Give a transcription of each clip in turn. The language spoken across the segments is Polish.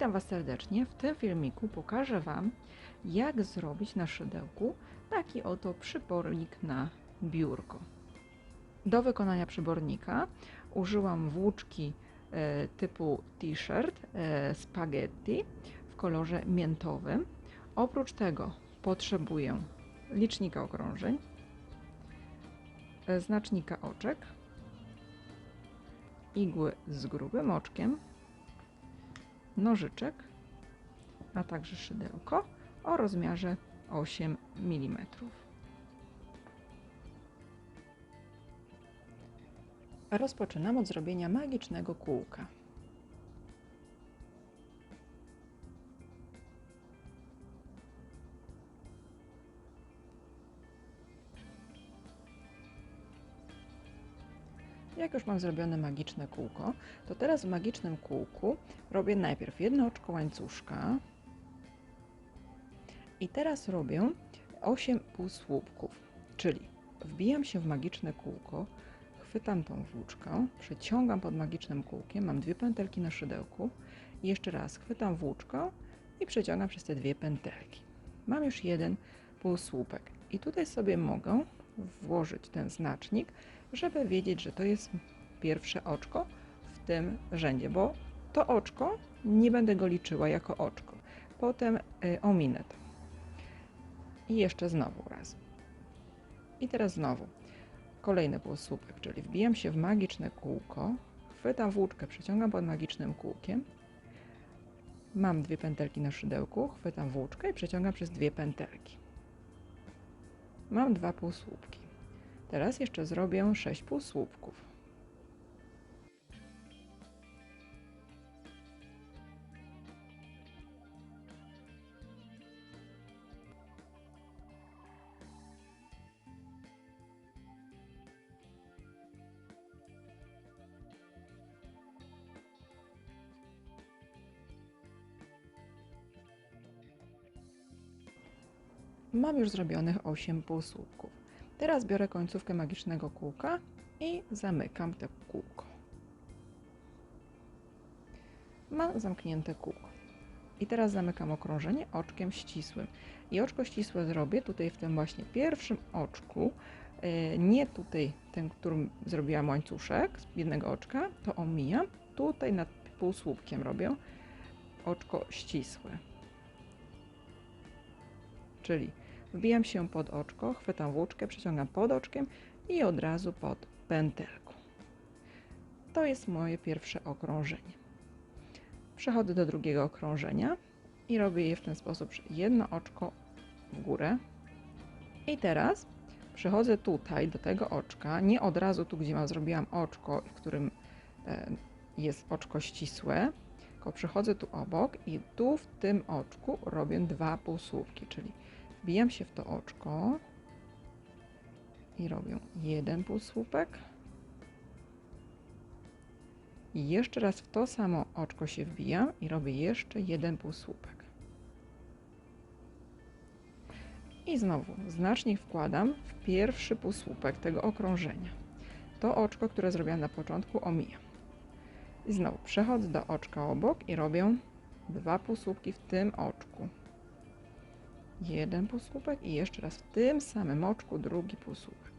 Witam Was serdecznie. W tym filmiku pokażę Wam, jak zrobić na szydełku taki oto przybornik na biurko. Do wykonania przybornika użyłam włóczki e, typu t-shirt e, spaghetti w kolorze miętowym. Oprócz tego potrzebuję licznika okrążeń, e, znacznika oczek, igły z grubym oczkiem, nożyczek, a także szydełko o rozmiarze 8 mm. Rozpoczynam od zrobienia magicznego kółka. Jak już mam zrobione magiczne kółko, to teraz w magicznym kółku robię najpierw jedno oczko łańcuszka i teraz robię 8 półsłupków, czyli wbijam się w magiczne kółko, chwytam tą włóczkę, przeciągam pod magicznym kółkiem, mam dwie pętelki na szydełku i jeszcze raz chwytam włóczkę i przeciągam przez te dwie pętelki. Mam już jeden półsłupek i tutaj sobie mogę włożyć ten znacznik, żeby wiedzieć, że to jest pierwsze oczko w tym rzędzie, bo to oczko nie będę go liczyła jako oczko. Potem y, ominę to. I jeszcze znowu raz. I teraz znowu kolejny półsłupek, czyli wbijam się w magiczne kółko, chwytam włóczkę, przeciągam pod magicznym kółkiem, mam dwie pętelki na szydełku, chwytam włóczkę i przeciągam przez dwie pętelki. Mam dwa półsłupki. Teraz jeszcze zrobię 6 półsłupków. Mam już zrobionych 8 półsłupków. Teraz biorę końcówkę magicznego kółka i zamykam te kółko. Mam zamknięte kółko. I teraz zamykam okrążenie oczkiem ścisłym. I oczko ścisłe zrobię tutaj w tym właśnie pierwszym oczku, e, nie tutaj ten, którym zrobiłam łańcuszek z jednego oczka, to omijam. Tutaj nad półsłupkiem robię oczko ścisłe. Czyli Wbijam się pod oczko, chwytam włóczkę, przeciągam pod oczkiem i od razu pod pętelką. To jest moje pierwsze okrążenie. Przechodzę do drugiego okrążenia i robię je w ten sposób, że jedno oczko w górę. I teraz przechodzę tutaj do tego oczka, nie od razu tu, gdzie mam, zrobiłam oczko, w którym e, jest oczko ścisłe, tylko przechodzę tu obok i tu w tym oczku robię dwa półsłówki, czyli Wbijam się w to oczko i robię jeden półsłupek. I jeszcze raz w to samo oczko się wbijam i robię jeszcze jeden półsłupek. I znowu znacznik wkładam w pierwszy półsłupek tego okrążenia. To oczko, które zrobiłam na początku, omijam. I znowu przechodzę do oczka obok i robię dwa półsłupki w tym oczku jeden półsłupek i jeszcze raz w tym samym oczku drugi półsłupek.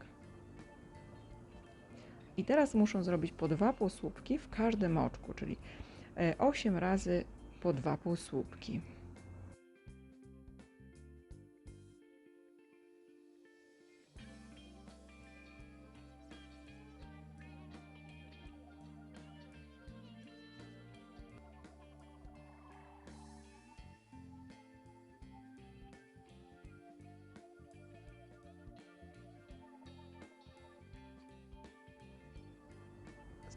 I teraz muszę zrobić po dwa półsłupki w każdym oczku, czyli 8 e, razy po dwa półsłupki.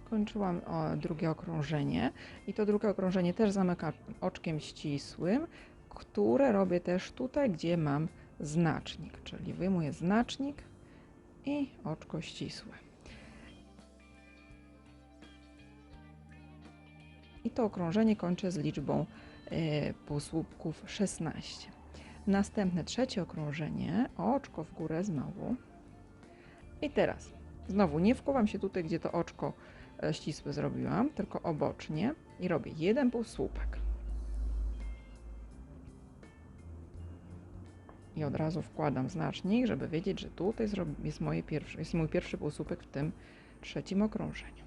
Skończyłam drugie okrążenie i to drugie okrążenie też zamykam oczkiem ścisłym, które robię też tutaj, gdzie mam znacznik, czyli wyjmuję znacznik i oczko ścisłe. I to okrążenie kończę z liczbą y, półsłupków 16. Następne trzecie okrążenie, oczko w górę znowu. I teraz znowu nie wkuwam się tutaj, gdzie to oczko E, E, ścisły zrobiłam, tylko obocznie i robię jeden półsłupek. I od razu wkładam znacznik, żeby wiedzieć, że tutaj jest, moje pierwsze, jest mój pierwszy półsłupek w tym trzecim okrążeniu.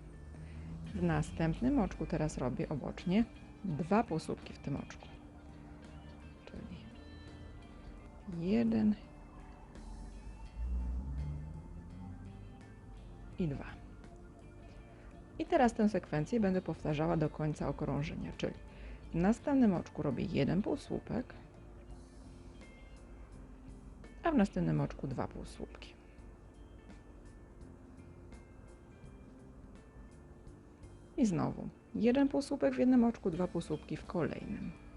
W następnym oczku teraz robię obocznie dwa półsłupki w tym oczku. Czyli jeden i dwa. Teraz tę sekwencję będę powtarzała do końca okrążenia, czyli w następnym oczku robię jeden półsłupek, a w następnym oczku dwa półsłupki. I znowu jeden półsłupek w jednym oczku, dwa półsłupki w kolejnym.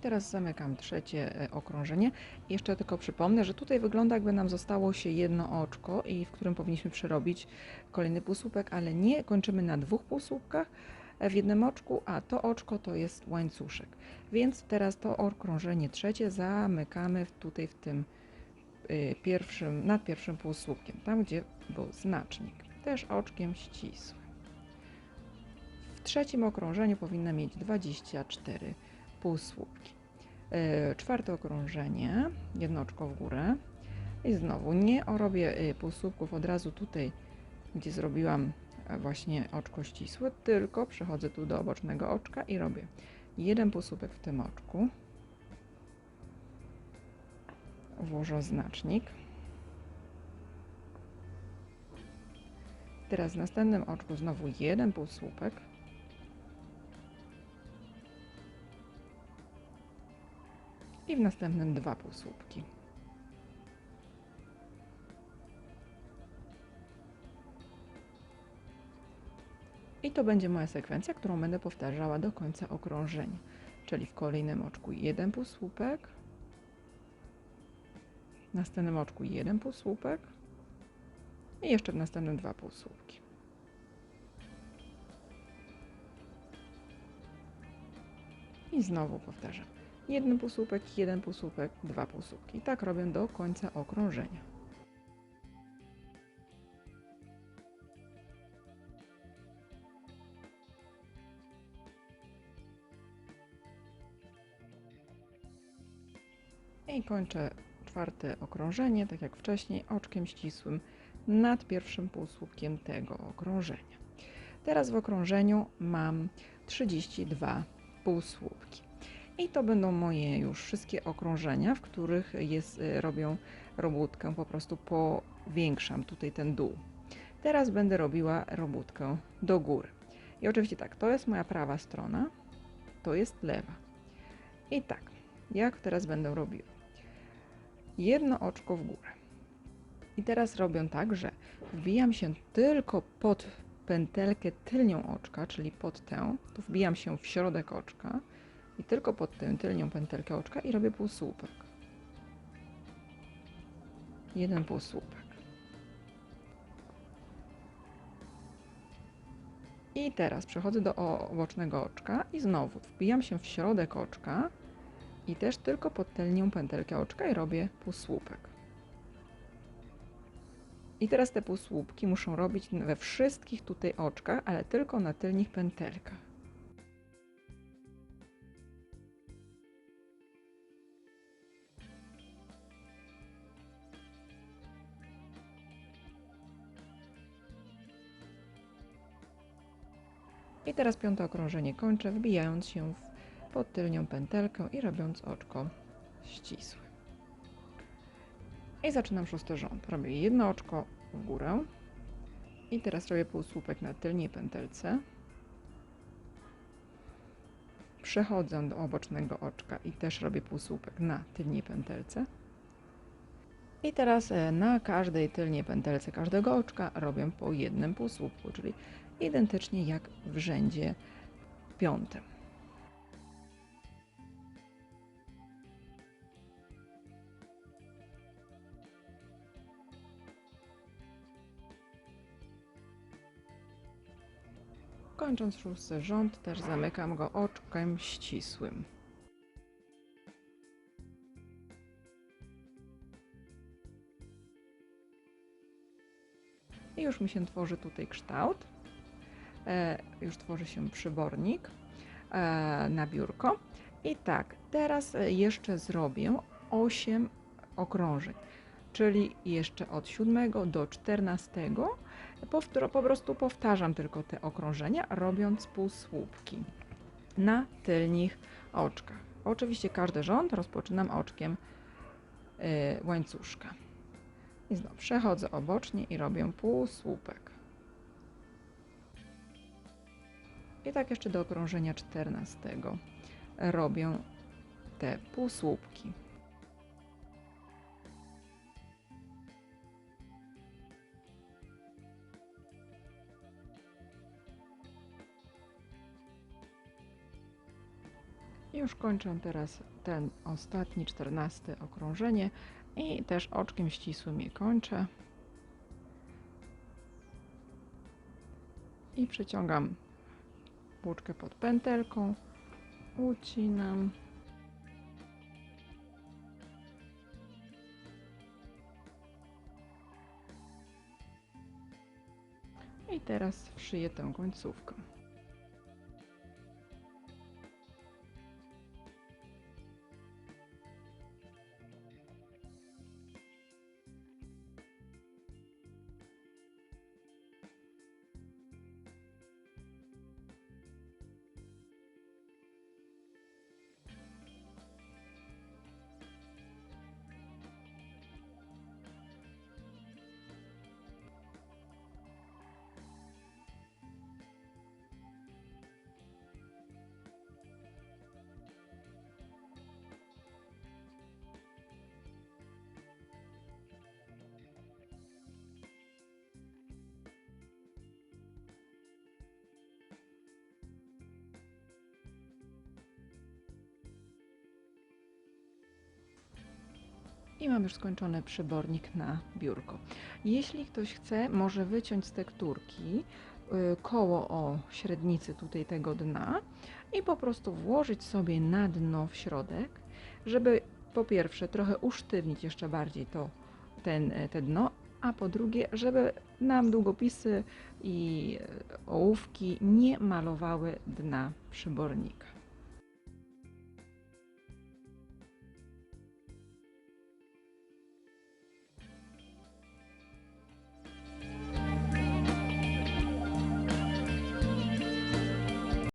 Teraz zamykam trzecie e, okrążenie. Jeszcze tylko przypomnę, że tutaj wygląda jakby nam zostało się jedno oczko i w którym powinniśmy przerobić kolejny półsłupek, ale nie kończymy na dwóch półsłupkach e, w jednym oczku, a to oczko to jest łańcuszek. Więc teraz to okrążenie trzecie zamykamy tutaj w tym y, pierwszym, nad pierwszym półsłupkiem, tam gdzie był znacznik, też oczkiem ścisłym. W trzecim okrążeniu powinna mieć 24 półsłupki. E, Czwarte okrążenie, jedno oczko w górę i znowu nie robię y, półsłupków od razu tutaj, gdzie zrobiłam e, właśnie oczko ścisłe, tylko przechodzę tu do bocznego oczka i robię jeden półsłupek w tym oczku. Włożę znacznik. Teraz w następnym oczku znowu jeden półsłupek. I w następnym dwa półsłupki. I to będzie moja sekwencja, którą będę powtarzała do końca okrążenia. Czyli w kolejnym oczku jeden półsłupek, w następnym oczku jeden półsłupek i jeszcze w następnym dwa półsłupki. I znowu powtarzam. Jeden półsłupek, jeden półsłupek, dwa półsłupki. I tak robię do końca okrążenia. I kończę czwarte okrążenie, tak jak wcześniej, oczkiem ścisłym nad pierwszym półsłupkiem tego okrążenia. Teraz w okrążeniu mam 32 półsłupki. I to będą moje już wszystkie okrążenia, w których jest, y, robią robótkę, po prostu powiększam tutaj ten dół. Teraz będę robiła robótkę do góry. I oczywiście tak, to jest moja prawa strona, to jest lewa. I tak, jak teraz będę robiła? Jedno oczko w górę. I teraz robię tak, że wbijam się tylko pod pętelkę tylnią oczka, czyli pod tę, tu wbijam się w środek oczka i tylko pod tę tylnią pętelkę oczka i robię półsłupek. Jeden półsłupek. I teraz przechodzę do o- bocznego oczka i znowu wbijam się w środek oczka i też tylko pod tylnią pętelkę oczka i robię półsłupek. I teraz te półsłupki muszą robić we wszystkich tutaj oczkach, ale tylko na tylnych pętelkach. Teraz piąte okrążenie kończę, wbijając się w pod tylnią pętelkę i robiąc oczko ścisłe. I zaczynam szósty rząd. Robię jedno oczko w górę i teraz robię półsłupek na tylnej pętelce. Przechodzę do obocznego oczka i też robię półsłupek na tylnej pętelce. I teraz e, na każdej tylnej pętelce każdego oczka robię po jednym półsłupku, czyli identycznie jak w rzędzie piątym. Kończąc szósty rząd, też zamykam go oczkiem ścisłym. I już mi się tworzy tutaj kształt. E, już tworzy się przybornik e, na biurko. I tak, teraz e, jeszcze zrobię 8 okrążeń, czyli jeszcze od 7 do 14. Powtó- po prostu powtarzam tylko te okrążenia, robiąc półsłupki na tylnych oczkach. Oczywiście każdy rząd rozpoczynam oczkiem łańcuszka. I znowu przechodzę obocznie i robię półsłupek. I tak jeszcze do okrążenia 14 robię te półsłupki. Już kończę teraz ten ostatni, czternasty okrążenie i też oczkiem ścisłym je kończę. I przeciągam włóczkę pod pętelką, ucinam. I teraz wszyję tę końcówkę. I mam już skończony przybornik na biurko. Jeśli ktoś chce, może wyciąć z tekturki y, koło o średnicy tutaj tego dna i po prostu włożyć sobie na dno w środek, żeby po pierwsze trochę usztywnić jeszcze bardziej to, ten, e, te dno, a po drugie, żeby nam długopisy i e, ołówki nie malowały dna przybornika.